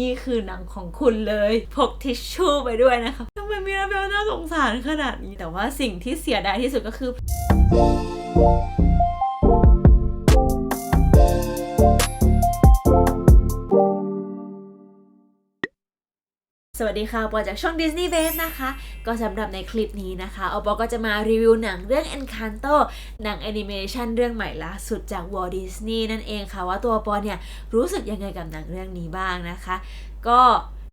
นี่คือหนังของคุณเลยพกทิชชู่ไปด้วยนะคะทำไมมิราเบลน่าสงสารขนาดนี้แต่ว่าสิ่งที่เสียดายที่สุดก็คือ สวัสดีค่ะปอจากช่อง Disney Base นะคะ ก็สำหรับในคลิปนี้นะคะอปอก็จะมารีวิวหนังเรื่อง Encanto หนังแอนิเมชันเรื่องใหม่ล่าสุดจาก Walt Disney นั่นเองค่ะว่าตัวปอเนี่ยรู้สึกยังไงกับหนังเรื่องนี้บ้างนะคะ ก็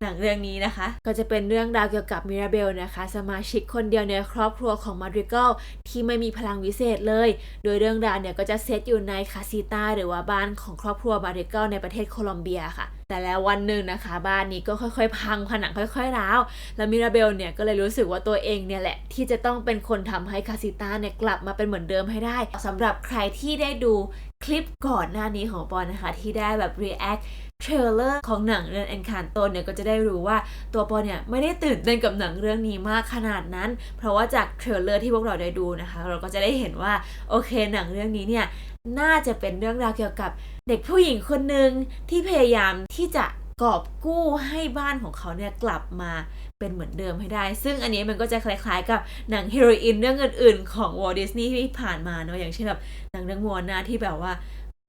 หนังเรื่องนี้นะคะ ก็จะเป็นเรื่องราวเกี่ยวกับมิราเบลนะคะ สมาชิกคนเดียวในครอบครัวของมาดริกลที่ไม่มีพลังวิเศษเลย โดยเรื่องราวเนี่ยก็จะเซตอยู่ในคาซิต้าหรือว่าบ้านของครอบครัวมาดริกลในประเทศโคลอมเบียค่ะแต่แล้ววันหนึ่งนะคะบ้านนี้ก็ค่อยๆ พังผนังค่อยๆร้าว แล้วมิราเบลเนี่ยก็เลยรู้สึกว่าตัวเองเนี่ยแหละ ที่จะต้องเป็นคนทำให้คาซิต้าเนี่ยกลับมาเป็นเหมือนเดิมให้ได้สำหรับใครที่ได้ดูคลิปก่อนหน้านี้ของปอนนะคะ ที่ได้แบบ react เทรลเลอร์ของหนังเรื่อง Encanto เนี่ยก็จะได้รู้ว่าตัวปอเนี่ยไม่ได้ตื่นเต้นกับหนังเรื่องนี้มากขนาดนั้น เพราะว่าจากเทรลเลอร์ที่พวกเราได้ดูนะคะ เราก็จะได้เห็นว่าโอเคหนังเรื่องนี้เนี่ยน่าจะเป็นเรื่องราวเกี่ยวกับเด็กผู้หญิงคนหนึ่งที่พยายามที่จะกอบกู้ให้บ้านของเขาเนี่ยกลับมาเป็นเหมือนเดิมให้ได้ ซึ่งอันนี้มันก็จะคล้ายๆกับหนังฮีโรอีนเรื่องอื่นๆ ของวอลดิสนีย์ที่ผ่านมาเนาะอย่างเช่นแบบหนังเรื่องมัวนาที่แบบว่า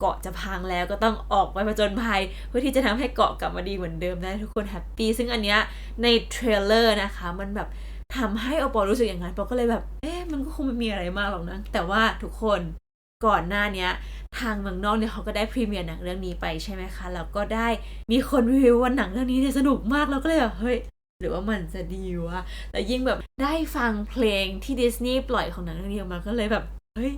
เกาะจะพังแล้วก็ต้องออกไปผจญภัย เพื่อที่จะทำให้เกาะกลับมาดีเหมือนเดิมได้ทุกคนแฮปปี้ซึ่งอันเนี้ยในเทรลเลอร์นะคะมันแบบทำให้อปอรู้สึกอย่างนั้นปอก็เลยแบบเอ๊ะมันก็คงไม่มีอะไรมากหรอกนะแต่ว่าทุกคนก่อนหน้าเนี้ยทางเมืองนอกเนี่ยเขาก็ได้พรีเมียร์หนังเรื่องนี้ไปใช่ไหมคะแล้วก็ได้มีคนรีวิวว่าหนังเรื่องนี้เนี่ยสนุกมากเราก็เลยแบบเฮ้ยหรือว่ามันจะดีวะแล้วยิ่งแบบได้ฟังเพลงที่ดิสนีย์ปล่อยของหนังเรื่องนี้ออกมาก็เลยแบบเฮ้ย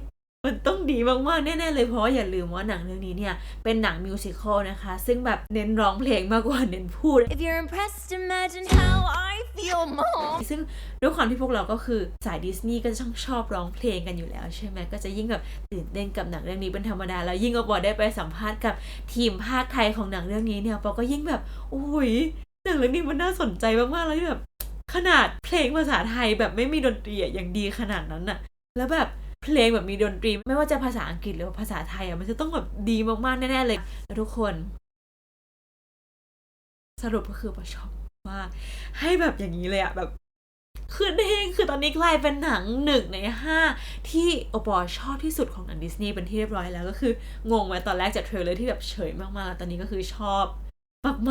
มันต้องดีมากๆแน่ๆเลยเพราะว่าอย่าลืมว่าหนังเรื่องนี้เนี่ย เป็นหนังมิวสิควลนะคะ ซึ่งแบบเน้นร้องเพลงมากกว่าเน้นพูด If you're impressed, imagine how I feel, Mom. ซึ่งด้วยความที่พวกเราก็คือสายดิสนีย์ก็จะช่องชอบร้องเพลงกันอยู่แล้วใช่ไหมก็จะยิ่งแบบตื่นเต้นกับหนังเรื่องนี้เป็นธรรมดา แล้วยิ่งเอาปอได้ไปสัมภาษณ์กับทีมภาคไทยของหนังเรื่องนี้เนี่ยปอก็ยิ่งแบบโอ้ยหนังเรื่องนี้มันน่าสนใจมากๆแล้วแบบขนาดเพลงภาษาไทยแบบไม่มีดนตรีอะยังดีขนาดนั้นอะแล้วแบบ เพลงแบบมีดนตรี ไม่ว่าจะภาษาอังกฤษหรือภาษาไทยอะมันจะต้องแบบดีมากๆแน่ๆเลยแล้วทุกคน สรุปก็คือปอชอบมากให้แบบอย่างนี้เลยอะแบบคือเองคือตอนนี้กลายเป็นหนังหนึ่งในห้าที่โอปอชอบที่สุดของหนังดิสนีย์เป็นที่เรียบร้อยแล้วก็คืองงไว้ตอนแรกจากเทรลเลอร์ที่แบบเฉยมากๆ ตอนนี้ก็คือชอบ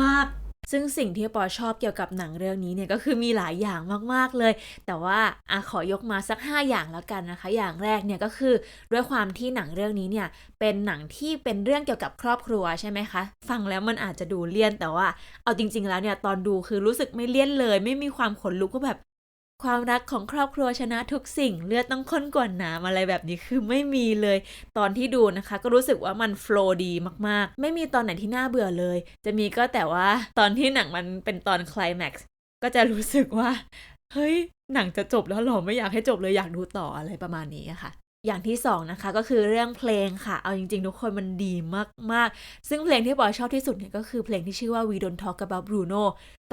มากๆ ซึ่งสิ่งที่ปอชอบเกี่ยวกับหนังเรื่องนี้เนี่ยก็คือมีหลายอย่างมากๆเลย แต่ว่าอาขอยกมาสัก 5 อย่างแล้วกันนะคะ อย่างแรกเนี่ยก็คือด้วยความที่หนังเรื่องนี้เนี่ยเป็นหนังที่เป็นเรื่องเกี่ยวกับครอบครัวใช่ไหมคะ ฟังแล้วมันอาจจะดูเลี่ยนแต่ว่าเอาจริง ๆ แล้วเนี่ยตอนดูคือรู้สึกไม่เลี่ยนเลย ไม่มีความขนลุกก็แบบ ความรักของครอบครัวชนะทุกสิ่ง เลือดต้องข้นกว่าน้ำอะไรแบบนี้คือไม่มีเลย ตอนที่ดูนะคะ ก็รู้สึกว่ามันโฟล์ดีมากๆ ไม่มีตอนไหนที่น่าเบื่อเลย จะมีก็แต่ว่าตอนที่หนังมันเป็นตอนคลายแม็กซ์ก็จะรู้สึกว่า เฮ้ย หนังจะจบแล้วเหรอไม่อยากให้จบเลยอยากดูต่ออะไรประมาณนี้ค่ะ อย่างที่สองนะคะก็คือเรื่องเพลงค่ะ เอาจริง ๆ ทุกคนมันดีมากๆ ซึ่งเพลงที่บอยชอบที่สุดเนี่ยก็คือเพลงที่ชื่อว่า We Don't Talk About Bruno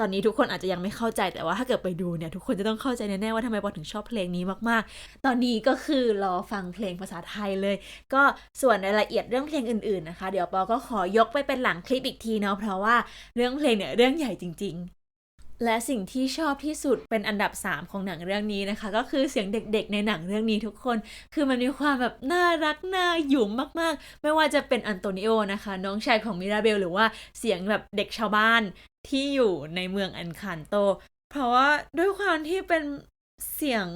ตอนนี้ทุกคนอาจจะยังไม่เข้าใจแต่ว่าถ้าเกิดไปดูเนี่ยทุกคนจะต้องเข้าใจแน่ๆว่าทำไมบอยถึงชอบเพลงนี้มากๆ ตอนนี้ก็คือรอฟังเพลงภาษาไทยเลย ก็ส่วนรายละเอียดเรื่องเพลงอื่นๆนะคะ เดี๋ยวปอก็ขอยกไปเป็นหลังคลิปอีกทีเนาะเพราะว่าเรื่องเพลงเนี่ยเรื่องใหญ่จริงๆ และสิ่งที่ชอบที่สุดเป็นอันดับ 3 ของหนังเรื่องนี้นะคะ ก็คือเสียงเด็กๆ ในหนังเรื่องนี้ทุกคน คือมันมีความแบบน่ารักน่าหยุ่มมากๆ ไม่ว่าจะเป็นอันโตนิโอนะคะ น้องชายของมิราเบล หรือว่าเสียงแบบเด็กชาวบ้านที่อยู่ในเมืองอันคานโต เพราะว่าด้วยความที่เป็นเสียง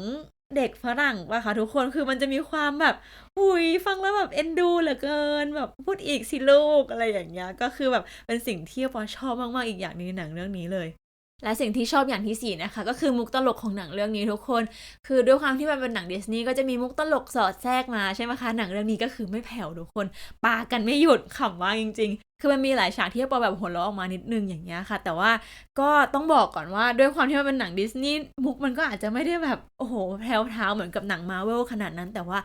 เด็กฝรั่งป่ะคะทุกคนคือมันจะมีความแบบหุยฟังแล้วแบบเอ็นดูเหลือเกินแบบพูดอีกสิลูกอะไรอย่างเงี้ยก็คือแบบเป็นสิ่งที่ปอชอบมากๆอีกอย่างนึงในหนังเรื่องนี้เลย และสิ่งที่ชอบอย่างที่สี่นะคะ ก็คือมุกตลกของหนังเรื่องนี้ทุกคน คือด้วยความที่มันเป็นหนังดิสนีย์ก็จะมีมุกตลกสอดแทรกมาใช่ไหมคะหนังเรื่องนี้ก็คือไม่แผ่วทุกคนปากันไม่หยุดขำมากจริง ๆ คือมันมีหลายฉากที่ปอแบบหัวเราะออกมานิดนึงอย่างเงี้ยค่ะ แต่ว่าก็ต้องบอกก่อนว่าด้วยความที่มันเป็นหนังดิสนีย์มุกมันก็อาจจะไม่ได้แบบโอ้โหแพรวพราเหมือนกับหนังมาเวลขนาดนั้น แต่ว่า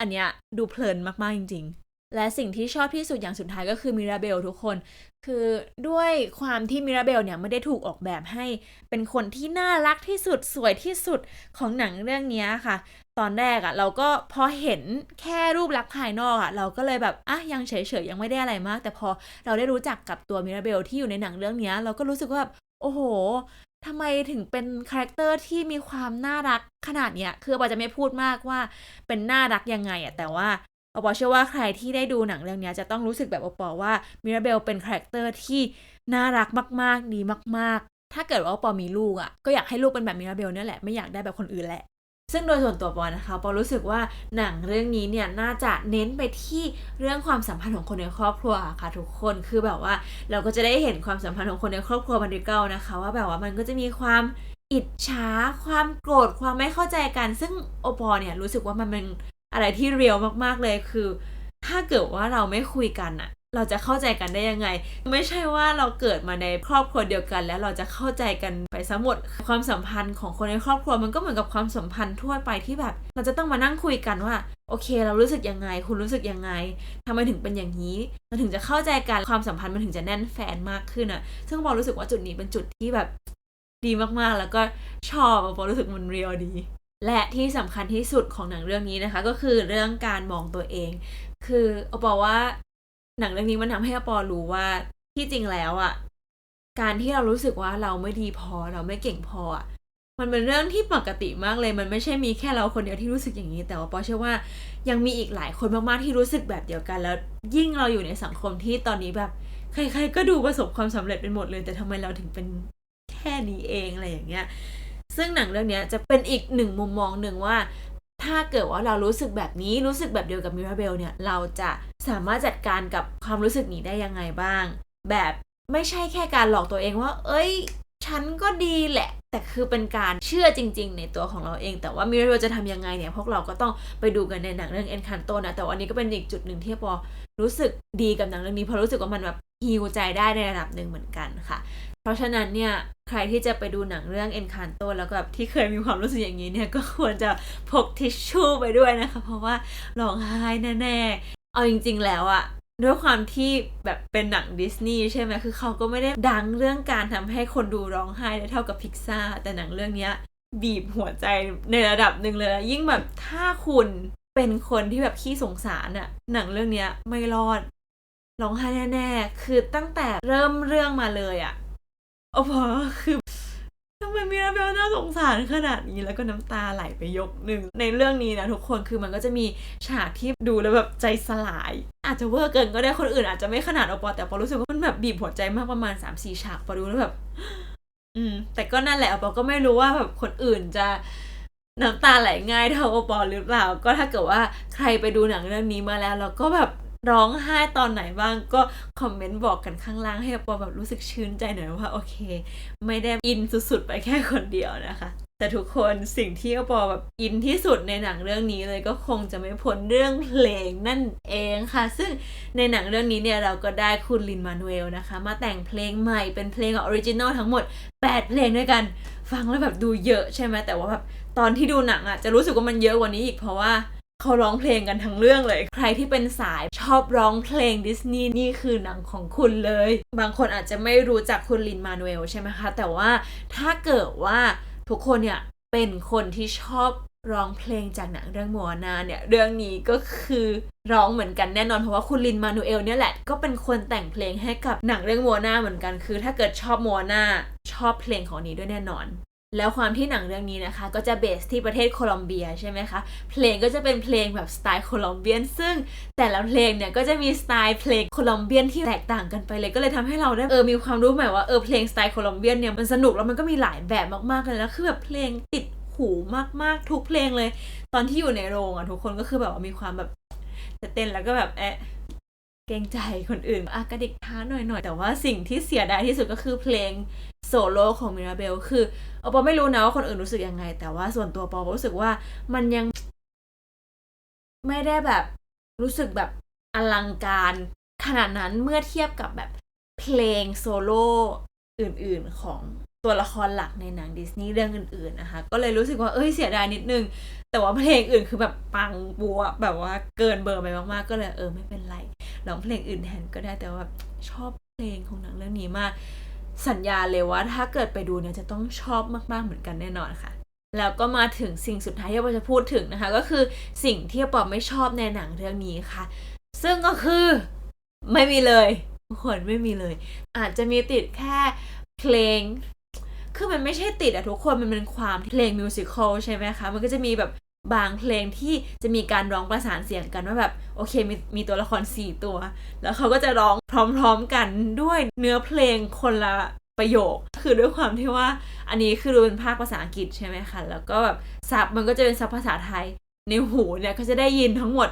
อันเนี้ยดูเพลินมากๆจริง ๆ และสิ่งที่ชอบที่สุดอย่างสุดท้ายก็คือมิราเบลทุกคน คือด้วยความที่มิราเบลเนี่ยไม่ได้ถูกออกแบบให้ เป็นคนที่น่ารักที่สุดสวยที่สุดของหนังเรื่องนี้ค่ะ ตอนแรกอะ่ะ เราก็พอเห็นแค่รูปลักษณ์ภายนอกอะ่ะ เราก็เลยแบบอะยังเฉยๆยังไม่ได้อะไรมาก แต่พอเราได้รู้จักกับตัวมิราเบลที่อยู่ในหนังเรื่องนี้เราก็รู้สึกว่าแบบโอ้โหทำไมถึงเป็นคาแรคเตอร์ที่มีความน่ารักขนาดเนี้ย คือปอจะไม่พูดมากว่าเป็นน่ารักยังไงอะ่ะแต่ว่า อปอเชื่อว่าใครที่ได้ดูหนังเรื่องนี้จะต้องรู้สึกแบบอปอว่ามิราเบลเป็นคาแรคเตอร์ที่น่ารักมาก ๆ ดีมาก ๆ ถ้าเกิดว่าอปอมีลูกอะ่ะก็อยากให้ลูกเป็นแบบมิราเบลเนี่ยแหละไม่อยากได้แบบคนอื่นแหละซึ่งโดยส่วนตัวปอนะคะปอรู้สึกว่าหนังเรื่องนี้เนี่ยน่าจะเน้นไปที่เรื่องความสัมพันธ์ของคนในครอบครัวค่ะทุกคนคือแบบว่าเราก็จะได้เห็นความสัมพันธ์ของคนในครอบครัวบันดิเกิลนะคะ ว่าแบบว่ามันก็จะมีความอิจฉาความโกรธความไม่เข้าใจกัน ซึ่งโอปอเนี่ยรู้สึกว่ามันเป็น อะไรที่เรียลมากๆเลยคือ ถ้าเกิดว่าเราไม่คุยกันอะเราจะเข้าใจกันได้ยังไง ไม่ใช่ว่าเราเกิดมาในครอบครัวเดียวกัน แล้วเราจะเข้าใจกันไปซะหมด ความสัมพันธ์ของคนในครอบครัวมันก็เหมือนกับความสัมพันธ์ทั่วไปที่แบบ เราจะต้องมานั่งคุยกันว่า โอเค เรารู้สึกยังไง คุณรู้สึกยังไงทำไมถึงเป็นอย่างนี้เราถึงจะเข้าใจกันความสัมพันธ์มันถึงจะแน่นแฟนมากขึ้นอะซึ่งบอลรู้สึกว่าจุดนี้เป็นจุดที่แบบดีมากๆ แล้วก็ชอบ บอลรู้สึกมันเรียลดี และที่สำคัญที่สุดของหนังเรื่องนี้นะคะ ก็คือเรื่องการมองตัวเอง คืออปอว่าหนังเรื่องนี้มันทำให้อปอรู้ว่าที่จริงแล้วอะ่ะการที่เรารู้สึกว่าเราไม่ดีพอเราไม่เก่งพออะมันเป็นเรื่องที่ปกติมากเลย มันไม่ใช่มีแค่เราคนเดียวที่รู้สึกอย่างนี้ แต่ว่าปอเชื่อว่ายังมีอีกหลายคนมากๆที่รู้สึกแบบเดียวกัน แล้วยิ่งเราอยู่ในสังคมที่ตอนนี้แบบ ใคร ๆ ก็ดูประสบความสำเร็จเป็นหมดเลย แต่ทำไมเราถึงเป็นแค่นี้เองอะไรอย่างเงี้ย ซึ่งหนังเรื่องนี้จะเป็นอีกหนึ่งมุมมองหนึ่งว่า ถ้าเกิดว่าเรารู้สึกแบบนี้รู้สึกแบบเดียวกับมิราเบลเนี่ยเราจะสามารถจัดการกับความรู้สึกนี้ได้ยังไงบ้าง แบบไม่ใช่แค่การหลอกตัวเองว่า เอ้ย ฉันก็ดีแหละ แต่คือเป็นการเชื่อจริง ๆ ในตัวของเราเอง แต่ว่ามิราเบลจะทำยังไงเนี่ยพวกเราก็ต้องไปดูกันในหนังเรื่อง Encanto นะแต่วันนี้ก็เป็นอีกจุดหนึ่งที่ปอรู้สึกดีกับหนังเรื่องนี้เพราะรู้สึกว่ามันแบบฮิวใจได้ในระดับหนึ่งเหมือนกันค่ะ เพราะฉะนั้นเนี่ยใครที่จะไปดูหนังเรื่อง Encanto แล้วก็แบบที่เคยมีความรู้สึกอย่างนี้เนี่ยก็ควรจะพกทิชชู่ไปด้วยนะคะ เพราะว่าร้องไห้แน่ๆ เอาจริง ๆ แล้วอะด้วยความที่แบบเป็นหนังดิสนีย์ใช่ไหมคือเขาก็ไม่ได้ดังเรื่องการทำให้คนดูร้องไห้ได้เท่ากับพิกซ่าแต่หนังเรื่องเนี้ยบีบหัวใจในระดับหนึ่งเลยนะยิ่งแบบถ้าคุณเป็นคนที่แบบขี้สงสารอะหนังเรื่องเนี้ยไม่รอดร้องไห้แน่ๆ คือตั้งแต่เริ่มเรื่องมาเลยอะ โอ้โหคือทำไมมีราเบลน่าสงสารขนาดนี้แล้วก็น้ำตาไหลไปยกหนึ่ง ในเรื่องนี้นะทุกคนคือมันก็จะมีฉากที่ดูแล้วแบบใจสลาย อาจจะเวอร์เกินก็ได้คนอื่นอาจจะไม่ขนาดอปอแต่ปอรู้สึกว่ามันแบบบีบหัวใจมากประมาณ3าสี่ฉากปอดูแล้วแบบ อืม แต่ก็นั่นแหละปอก็ไม่รู้ว่าแบบคนอื่นจะน้ำตาไหลง่ายเท่าปอหรือเปล่า ก็ถ้าเกิดว่าใครไปดูหนังเรื่องนี้มาแล้วแล้วก็แบบ ร้องไห้ตอนไหนบ้างก็คอมเมนต์บอกกันข้างล่างให้ปอแบบรู้สึกชื่นใจหน่อยว่าโอเค ไม่ได้อินสุดๆไปแค่คนเดียวนะคะแต่ทุกคนสิ่งที่ปอแบบอินที่สุดในหนังเรื่องนี้เลยก็คงจะไม่พ้นเรื่องเพลงนั่นเองค่ะ ซึ่งในหนังเรื่องนี้เนี่ยเราก็ได้คุณลินมานูเอลนะคะ มาแต่งเพลงใหม่เป็นเพลงออริจินอลทั้งหมด 8 เพลงด้วยกัน ฟังแล้วแบบดูเยอะใช่ไหมแต่ว่าแบบตอนที่ดูหนังอะจะรู้สึกว่ามันเยอะกว่านี้อีกเพราะว่า เขาร้องเพลงกันทั้งเรื่องเลย ใครที่เป็นสายชอบร้องเพลงดิสนีย์นี่คือหนังของคุณเลย บางคนอาจจะไม่รู้จักคุณลินมานูเอลใช่ไหมคะ แต่ว่าถ้าเกิดว่าทุกคนเนี่ยเป็นคนที่ชอบร้องเพลงจากหนังเรื่องมัวนาเนี่ยเรื่องนี้ก็คือร้องเหมือนกันแน่นอนเพราะว่าคุณลินมานูเอลเนี่ยแหละก็เป็นคนแต่งเพลงให้กับหนังเรื่องมัวนาเหมือนกันคือ ถ้าเกิดชอบมัวนาชอบเพลงของนี้ด้วยแน่นอน แล้วความที่หนังเรื่องนี้นะคะ ก็จะเบสที่ประเทศโคลอมเบียใช่ไหมคะ เพลงก็จะเป็นเพลงแบบสไตล์โคลอมเบียน ซึ่งแต่ละเพลงเนี่ยก็จะมีสไตล์เพลงโคลอมเบียนที่แตกต่างกันไปเลยก็เลยทำให้เราได้เออมีความรู้ใหม่ว่าเออเพลงสไตล์โคลอมเบียนเนี่ยมันสนุกแล้วมันก็มีหลายแบบมากๆเลยแล้วคือแบบเพลงติดหูมากๆ ทุกเพลงเลย ตอนที่อยู่ในโรงอะทุกคนก็คือแบบว่ามีความแบบจะเต้นแล้วก็แบบแอะเกรงใจคนอื่นอะกระดิกท้าหน่อยๆ แต่ว่าสิ่งที่เสียดายที่สุดก็คือเพลง โซโล่ของมิราเบลคือเอาปอไม่รู้นะว่าคนอื่นรู้สึกยังไง แต่ว่าส่วนตัวปอรู้สึกว่ามันยัง ไม่ได้แบบรู้สึกแบบอลังการขนาดนั้นเมื่อเทียบกับแบบเพลงโซโล่อื่นๆของตัวละครหลักในหนังดิสนีย์เรื่องอื่นๆนะคะ ก็เลยรู้สึกว่าเอ้ยเสียดายนิดนึง แต่ว่าเพลงอื่นคือแบบปังบัวแบบว่าเกินเบอร์ไปมากๆ ก็เลยเออไม่เป็นไรร้องเพลงอื่นแทนก็ได้แต่ว่าชอบเพลงของหนังเรื่องนี้มาก สัญญาเลยว่าถ้าเกิดไปดูเนี่ยจะต้องชอบมากๆเหมือนกันแน่นอนค่ะ แล้วก็มาถึงสิ่งสุดท้ายที่เราจะพูดถึงนะคะ ก็คือสิ่งที่ปอบไม่ชอบในหนังเรื่องนี้ค่ะ ซึ่งก็คือไม่มีเลยทุกคนไม่มีเลย อาจจะมีติดแค่เพลงคือมันไม่ใช่ติดอะทุกคนมันเป็นความเพลงมิวสิควลใช่ไหมคะ มันก็จะมีแบบ บางเพลงที่จะมีการร้องประสานเสียงกันว่าแบบโอเคมีมีตัวละคร 4 ตัว แล้วเขาก็จะร้องพร้อมๆกันด้วยเนื้อเพลงคนละประโยค คือด้วยความที่ว่าอันนี้คือดูเป็นภาคภาษาอังกฤษใช่ไหมคะแล้วก็แบบซับมันก็จะเป็นซับภาษาไทย ในหูเนี่ยก็จะได้ยินทั้งหมด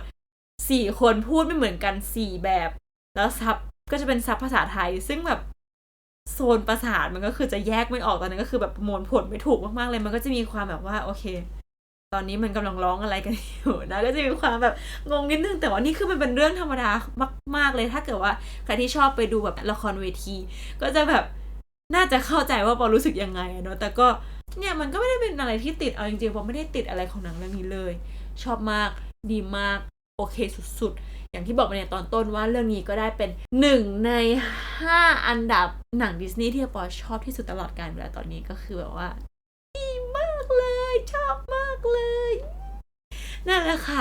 4 คนพูดไม่เหมือนกัน 4 แบบ แล้วซับก็จะเป็นซับภาษาไทย ซึ่งแบบโซนประสาทมันก็คือจะแยกไม่ออกตอนนั้นก็คือแบบมวลผลไม่ถูกมากๆเลย มันก็จะมีความแบบว่าโอเค ตอนนี้มันกำลังร้องอะไรกันอยู่นะก็จะมีความแบบงงนิดนึงแต่ว่านี่คือมันเป็นเรื่องธรรมดามาก ๆ เลยถ้าเกิดว่าใครที่ชอบไปดูแบบละครเวที ก็จะแบบน่าจะเข้าใจว่าปอรู้สึกยังไงเนาะแต่ก็เนี่ยมันก็ไม่ได้เป็นอะไรที่ติดเอาจริงๆปอไม่ได้ติดอะไรของหนังเรื่องนี้เลย ชอบมากดีมากโอเคสุดๆ อย่างที่บอกไปในตอนต้นว่าเรื่องนี้ก็ได้เป็นหนึ่งในห้าอันดับหนังดิสนีย์ที่ปอชอบที่สุดตลอดกาลเวลาตอนนี้ก็คือแบบว่า ดีมากเลยชอบมาก เลย นั่นแหละค่ะ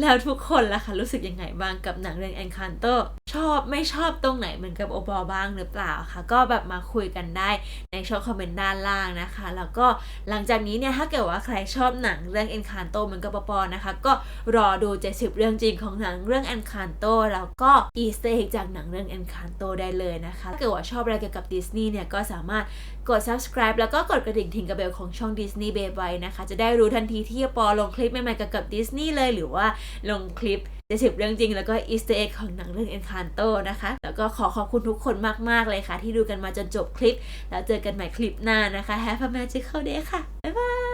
แล้วทุกคนล่ะคะรู้สึกยังไงบ้างกับหนังเรื่อง Encanto ชอบไม่ชอบตรงไหนเหมือนกับโอบอบ้างหรือเปล่าคะก็แบบมาคุยกันได้ในช่องคอมเมนต์ด้านล่างนะคะ แล้วก็หลังจากนี้เนี่ยถ้าเกิดว่าใครชอบหนังเรื่อง Encanto เหมือนกับปอปอนะคะ ก็รอดู 70 เรื่องจริงของหนังเรื่อง Encanto แล้วก็อีสเตอร์จากหนังเรื่อง Encanto ได้เลยนะคะถ้าเกิดว่าชอบอะไรเกี่ยวกับดิสนีย์เนี่ยก็สามารถกด subscribe แล้วก็กดกระดิ่งทิ้งกระเบลของช่อง Disney b a b ไว้นะคะจะได้รู้ทันทีที่ปอลงคลิปใหม่ๆเกี่ยวกับดิสนีย์เลยหรือว่าลงคลิปจะสิบเรื่องจริง แล้วก็อิสเตอร์เอ็กของหนังเรื่องเอ็นคานโตนะคะ แล้วก็ขอขอบคุณทุกคนมากๆเลยค่ะ ที่ดูกันมาจนจบคลิป แล้วเจอกันใหม่คลิปหน้านะคะ Have a magical day ค่ะ บ๊ายบาย